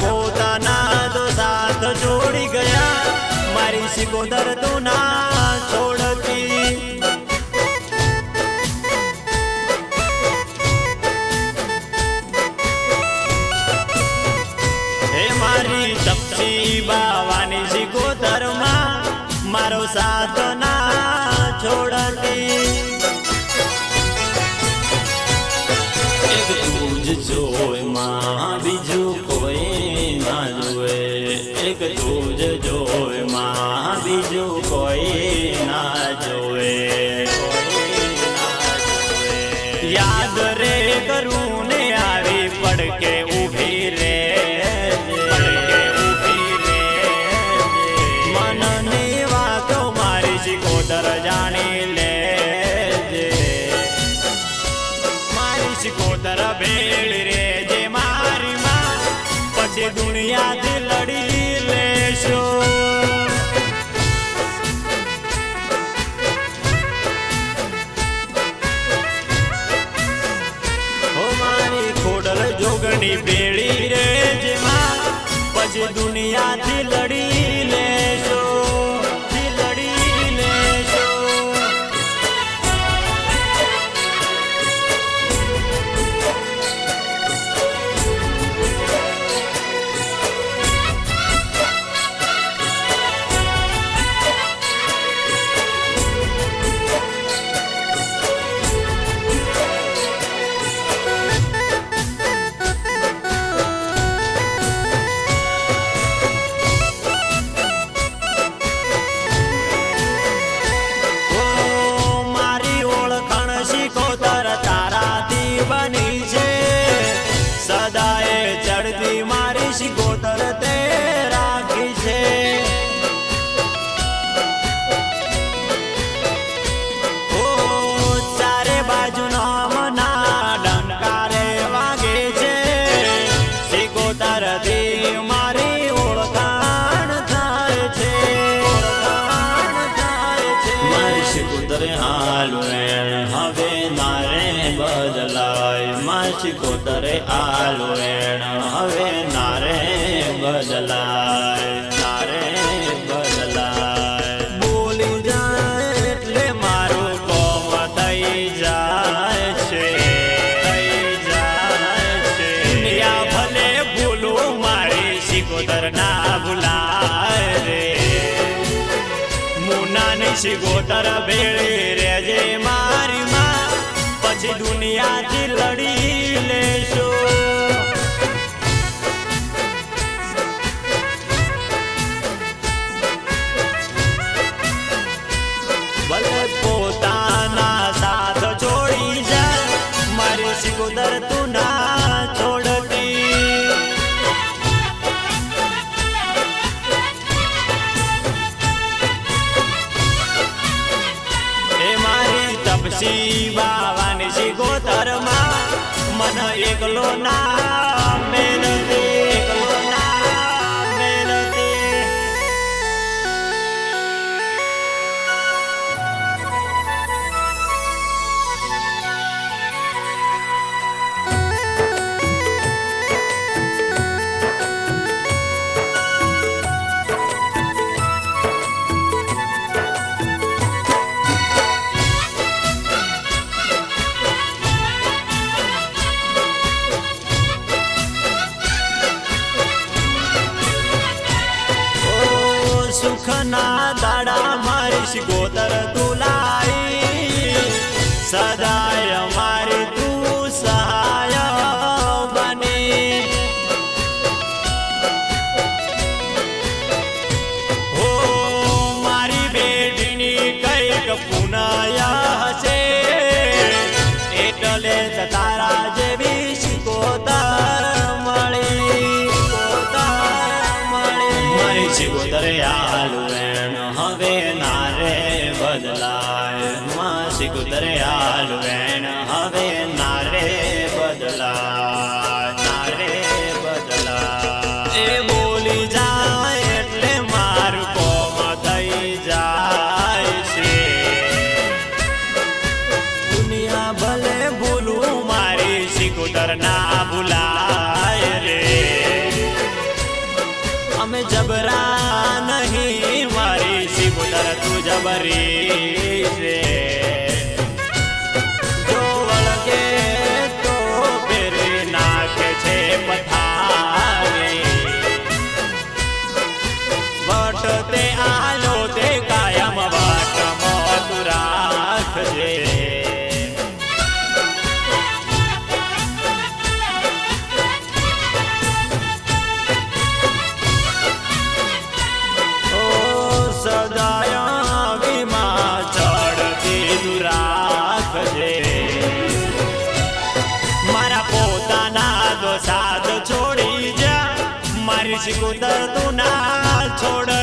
પોતાના તો સાથ જોડી ગયા મારી શિકોદર તું ના મારી બાવાની શ્રી ગોધરમાં મારો સાથ ના છોડતી. એક તું જ જોય બીજું કોઈ ના જોય કોઈ ના રે કરું ને આવી પડકે મારી ભેળ રે જે મારી માં પછી દુનિયાથી લડી લેશો. જોગણી ભેળી રે જે માં પછી દુનિયાથી લડી મારી બદલાય મારી શિકોતરે હાલવેણ હવે નારે બદલાય, નારે ભલે મારી શિકોતર ના ભૂલાય રે. મુનાની શિકોતર ભેળી રેજે મારી પછી દુનિયાથી લડી લેશો. પોતાના સાથ છોડી જાય, મારી શિકોતર તું ના છોડતી. એ મારી તપસી એકલો ના સુખના દાડા મારી ગોતર તુલાઈ સદાય મારી તું સહાય બની. હો, મારી બેટીની કંઈક પુનયા હશે. રે બદલાય. માસી કુતરે હાલ વેણ. હવે નાર અમે જબરા નહીં મારી શિવદર તું જબરી મારી ગુદર તું ના છોડ